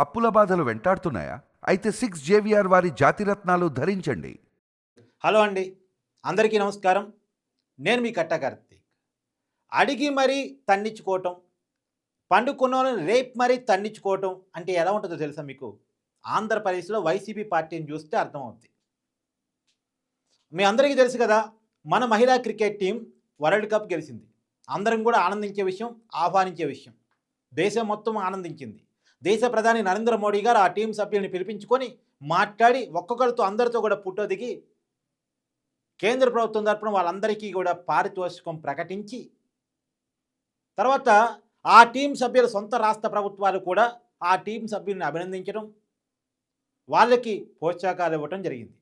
అప్పుల బాధలు వెంటాడుతున్నాయా? అయితే సిక్స్ జేవిఆర్ వారి జాతిరత్నాలు ధరించండి. హలో అండి. అందరికీ నమస్కారం. నేను మీ కట్ట కార్తీక్. అడిగి మరీ తన్నించుకోవటం పండుకున్న వాళ్ళని రేపు మరీ తన్నించుకోవటం అంటే ఎలా ఉంటుందో తెలుసా మీకు? ఆంధ్రప్రదేశ్లో వైసీపీ పార్టీని చూస్తే అర్థమవుతుంది మీ అందరికీ తెలుసు కదా మన మహిళా క్రికెట్ టీం వరల్డ్ కప్ గెలిచింది. అందరం కూడా ఆనందించే విషయం ఆహ్వానించే విషయం. దేశం మొత్తం ఆనందించింది. దేశ ప్రధాని నరేంద్ర మోడీ గారు ఆ టీం సభ్యుల్ని పిలిపించుకొని మాట్లాడి ఒక్కొక్కరితో అందరితో కూడా పుట్టో దిగి కేంద్ర ప్రభుత్వం తరపున వాళ్ళందరికీ కూడా పారితోషికం ప్రకటించి తర్వాత ఆ టీం సభ్యుల సొంత రాష్ట్ర ప్రభుత్వాలు కూడా ఆ టీం సభ్యుల్ని అభినందించడం వాళ్ళకి ప్రోత్సాహకాలు ఇవ్వటం జరిగింది.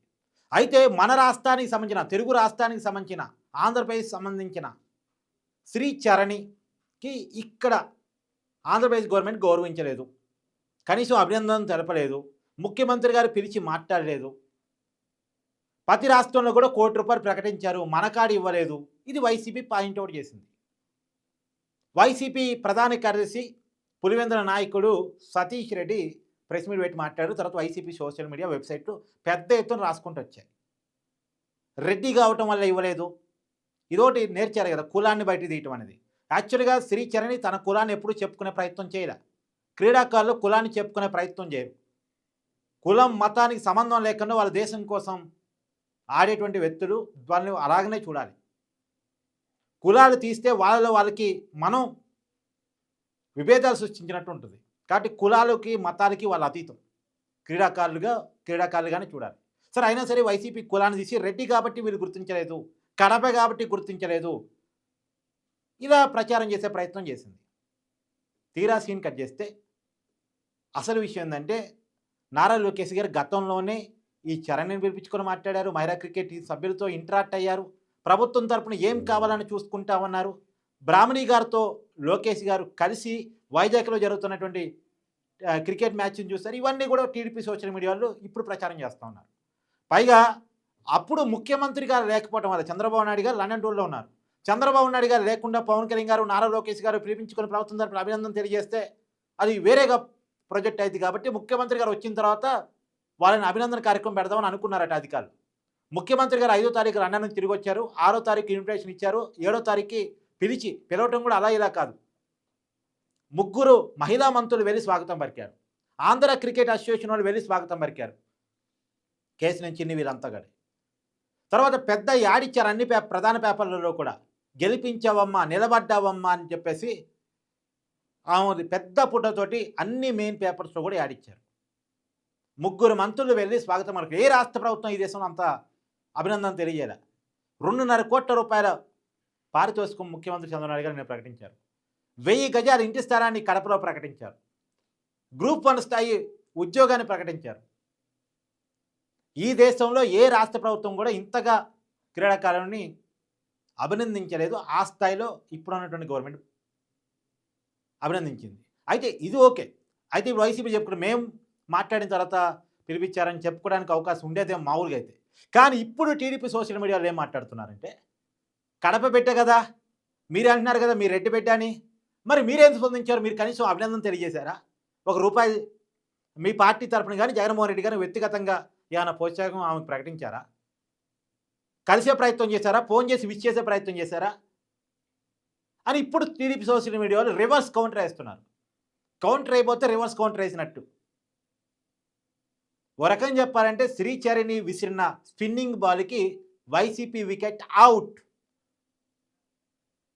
అయితే మన రాష్ట్రానికి సంబంధించిన తెలుగు రాష్ట్రానికి సంబంధించిన ఆంధ్రప్రదేశ్ సంబంధించిన శ్రీ చరణికి ఇక్కడ ఆంధ్రప్రదేశ్ గవర్నమెంట్ గౌరవించలేదు. కనీసం అభినందన తెలపలేదు. ముఖ్యమంత్రి గారు పిలిచి మాట్లాడలేదు. ప్రతి రాష్ట్రంలో కూడా కోటి రూపాయలు ప్రకటించారు. మనకాడు ఇవ్వలేదు. ఇది వైసీపీ పాయింట్అవుట్ చేసింది. వైసీపీ ప్రధాన కార్యదర్శి పులివెందుల నాయకుడు సతీష్ రెడ్డి ప్రెస్ మీట్ పెట్టి మాట్లాడారు. తర్వాత వైసీపీ సోషల్ మీడియా వెబ్సైట్లు పెద్ద ఎత్తున రాసుకుంటూ వచ్చాయి. రెడ్డి కావటం వల్ల ఇవ్వలేదు. ఇదోటి నేర్చారు కదా కులాన్ని బయట తీయటం అనేది. యాక్చువల్గా శ్రీచరణి తన కులాన్ని ఎప్పుడూ చెప్పుకునే ప్రయత్నం చేయలే. క్రీడాకారులు కులాన్ని చెప్పుకునే ప్రయత్నం చేయరు. కులం మతానికి సంబంధం లేకుండా వాళ్ళ దేశం కోసం ఆడేటువంటి వ్యక్తులు వాళ్ళని అలాగనే చూడాలి. కులాలు తీస్తే వాళ్ళలో వాళ్ళకి మనం విభేదాలు సృష్టించినట్టు ఉంటుంది. కాబట్టి కులాలకి మతాలకి వాళ్ళ అతీతం. క్రీడాకారులుగా క్రీడాకారులుగానే చూడాలి. సరే అయినా సరే వైసీపీ కులాన్ని తీసి రెడ్డి కాబట్టి వీళ్ళు గుర్తించలేదు కడప కాబట్టి గుర్తించలేదు ఇలా ప్రచారం చేసే ప్రయత్నం చేసింది. తీరా సీన్ కట్ చేస్తే అసలు విషయం ఏంటంటే నారా లోకేష్ గారు గతంలోనే ఈ చరణ్ని పిలిపించుకొని మాట్లాడారు. మహిళా క్రికెట్ సభ్యులతో ఇంటరాక్ట్ అయ్యారు. ప్రభుత్వం తరపున ఏం కావాలని చూసుకుంటామన్నారు. బ్రాహ్మణి గారితో లోకేష్ గారు కలిసి వైజాగ్లో జరుగుతున్నటువంటి క్రికెట్ మ్యాచ్ని చూస్తారు ఇవన్నీ కూడా టీడీపీ సోషల్ మీడియాలో ఇప్పుడు ప్రచారం చేస్తూ ఉన్నారు. పైగా అప్పుడు ముఖ్యమంత్రి గారు లేకపోవడం వల్ల చంద్రబాబు నాయుడు గారు లండన్ టూర్లో ఉన్నారు. చంద్రబాబు నాయుడు గారు లేకుండా పవన్ కళ్యాణ్ గారు నారా లోకేష్ గారు పిలిపించుకొని ప్రభుత్వం తరపున అభినందన తెలియజేస్తే అది వేరేగా ప్రాజెక్ట్ అయింది కాబట్టి ముఖ్యమంత్రి గారు వచ్చిన తర్వాత వాళ్ళని అభినందన కార్యక్రమం పెడదామని అనుకున్నారట అధికారులు. ముఖ్యమంత్రి గారు ఐదో తారీఖు లండన్ నుంచి తిరిగి వచ్చారు. ఆరో తారీఖు ఇన్విటేషన్ ఇచ్చారు. ఏడో తారీఖు పిలిచి పిలవటం కూడా అలా ఇలా కాదు. ముగ్గురు మహిళా మంత్రులు వెళ్ళి స్వాగతం పలికారు. ఆంధ్ర క్రికెట్ అసోసియేషన్ వాళ్ళు వెళ్ళి స్వాగతం పలికారు. కేసు నుంచి ఇన్ని వీళ్ళంతా గడి. తర్వాత పెద్ద యాడిచ్చారు అన్ని ప్రధాన పేపర్లలో కూడా. గెలిపించావమ్మా నిలబడ్డావమ్మా అని చెప్పేసి ఆమె పెద్ద పుట్టతోటి అన్ని మెయిన్ పేపర్స్లో కూడా యాడిచ్చారు ముగ్గురు మంత్రులు వెళ్ళి స్వాగతం మనకు ఏ రాష్ట్ర ప్రభుత్వం ఈ దేశంలో అంత అభినందన తెలియజేయాల? రెండున్నర కోట్ల రూపాయల పారితోషికం ముఖ్యమంత్రి చంద్రబాబు గారు నేను ప్రకటించారు. వెయ్యి గజాల ఇంటి స్థలాన్ని కడపలో ప్రకటించారు. గ్రూప్ వన్ స్థాయి ఉద్యోగాన్ని ప్రకటించారు. ఈ దేశంలో ఏ రాష్ట్ర ప్రభుత్వం కూడా ఇంతగా క్రీడాకారుని అభినందించలేదు. ఆ స్థాయిలో ఇప్పుడు ఉన్నటువంటి గవర్నమెంట్ అభినందించింది. అయితే ఇది ఓకే. అయితే ఇప్పుడు వైసీపీ చెప్పుకుంటే మేము మాట్లాడిన తర్వాత పిలిపించారని చెప్పుకోవడానికి అవకాశం ఉండేదేమో మామూలుగా అయితే. కానీ ఇప్పుడు టీడీపీ సోషల్ మీడియాలో ఏం మాట్లాడుతున్నారంటే కడప పెట్టే కదా మీరే అంటున్నారు కదా మీరు రెడ్డి పెట్టాని అని. మరి మీరేం స్పందించారు? మీరు కనీసం అభినందన తెలియజేశారా? ఒక రూపాయి మీ పార్టీ తరపున కానీ జగన్మోహన్ రెడ్డి గారిని వ్యక్తిగతంగా ఏమైనా ప్రోత్సాహం ఆమెకు ప్రకటించారా? కలిసే ప్రయత్నం చేశారా? ఫోన్ చేసి విచ్ చేసే ప్రయత్నం చేశారా? అని ఇప్పుడు టీడీపీ సోషల్ మీడియాలో రివర్స్ కౌంటర్ వేస్తున్నారు. కౌంటర్ అయిపోతే రివర్స్ కౌంటర్ వేసినట్టు. ఓ రకం చెప్పాలంటే శ్రీచరిని విసిరిన స్పిన్నింగ్ బాల్కి వైసీపీ వికెట్ అవుట్.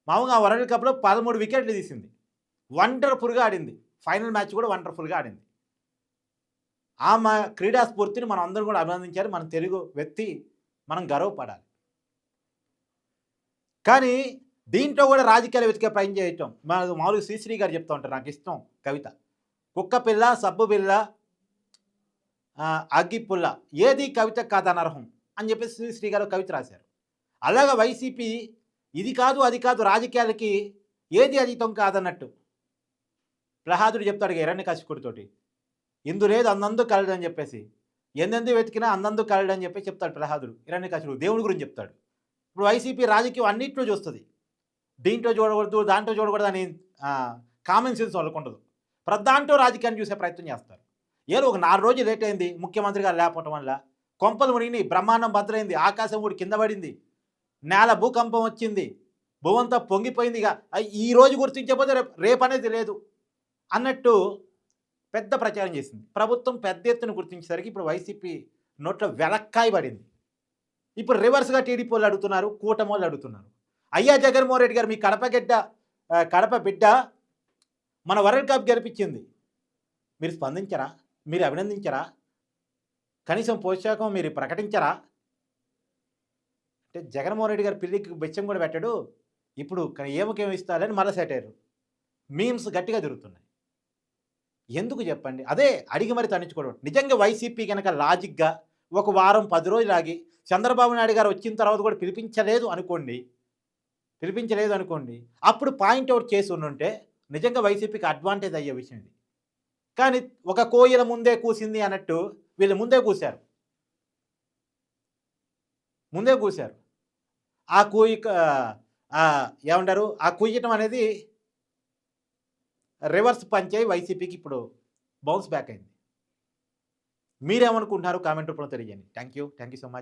మామూలుగా వరల్డ్ కప్లో పదమూడు వికెట్లు తీసింది. వండర్ఫుల్గా ఆడింది. ఫైనల్ మ్యాచ్ కూడా వండర్ఫుల్గా ఆడింది. ఆమె క్రీడా స్ఫూర్తిని మనం అందరం కూడా అభినందించాలి. మన తెలుగు వ్యక్తి మనం గర్వపడాలి. కానీ దీంట్లో కూడా రాజకీయాలు వెతికే ప్రయత్నం చేయటం. మన మామూలుగా శ్రీశ్రీ గారు చెప్తూ ఉంటారు నాకు ఇష్టం కవిత. కుక్క పిల్ల సబ్బు పిల్ల అగ్గిపుల్ల ఏది కవిత కాదనర్హం అని చెప్పేసి శ్రీశ్రీ గారు కవిత రాశారు. అలాగా వైసీపీ ఇది కాదు అది కాదు రాజకీయాలకి ఏది అతీతం కాదన్నట్టు ప్రహాదుడు చెప్తాడు ఎరణ్య కశికుడితోటి ఇందు లేదు అందందు కలడు అని చెప్పేసి. ఎందెందు వెతికినా అందందు కలడు అని చెప్పి చెప్తాడు ప్రహాదుడు ఇరణ్య కశికుడు దేవుడి గురించి చెప్తాడు. ఇప్పుడు వైసీపీ రాజకీయం అన్నింటిలో చూస్తుంది. దీంట్లో చూడకూడదు దాంట్లో చూడకూడదు అని కామన్ సెన్స్ వాళ్ళకు ఉండదు. ప్రతి రాజకీయాన్ని చూసే ప్రయత్నం చేస్తారు. ఏదో ఒక నాలుగు రోజులు లేట్ అయింది ముఖ్యమంత్రి గారు లేకపోవటం వల్ల కొంపలు మునిగి బ్రహ్మాండం భద్రైంది ఆకాశం కూడా కింద పడింది నేల భూకంపం వచ్చింది భువంతా పొంగిపోయింది ఇక. ఈ రోజు గుర్తించకపోతే రేపు రేపు అనేది లేదు అన్నట్టు పెద్ద ప్రచారం చేసింది. ప్రభుత్వం పెద్ద ఎత్తున గుర్తించేసరికి ఇప్పుడు వైసీపీ నోట్లో వెలక్కాయ పడింది. ఇప్పుడు రివర్స్గా టీడీపీ వాళ్ళు అడుగుతున్నారు కూటమి వాళ్ళు అడుగుతున్నారు. అయ్యా జగన్మోహన్ రెడ్డి గారు మీ కడప గడ్డ కడప బిడ్డ మన వరల్డ్ కప్ గెలిపించింది. మీరు స్పందించరా? మీరు అభినందించరా? కనీసం పోషాకం మీరు ప్రకటించరా? అంటే జగన్మోహన్ రెడ్డి గారు పిల్లికి బెచ్చం కూడా పెట్టాడు. ఇప్పుడు ఏమకేమి ఇస్తారని మళ్ళీ సెట్ మీమ్స్ గట్టిగా తిరుగుతున్నాయి. ఎందుకు చెప్పండి? అదే అడిగి మరి తణించుకోవడం నిజంగా వైసీపీ కనుక లాజిక్గా ఒక వారం పది రోజులు ఆగి చంద్రబాబు నాయుడు గారు వచ్చిన తర్వాత కూడా పిలిపించలేదు అనుకోండి పిలిపించలేదు అనుకోండి అప్పుడు పాయింట్ అవుట్ చేసి ఉండుంటే నిజంగా వైసీపీకి అడ్వాంటేజ్ అయ్యే విషయం ఇది. కానీ ఒక కోయిల ముందే కూసింది అన్నట్టు వీళ్ళు ముందే కూశారు. ముందే కూశారు. ఆ కూయి ఏమంటారు? ఆ కూయటం అనేది రివర్స్ పంచాయి వైసీపీకి ఇప్పుడు బౌన్స్ బ్యాక్ అయింది. మీరేమనుకుంటున్నారు? కామెంట్ రూపంలో తెలియజేయండి. Thank you thank you so much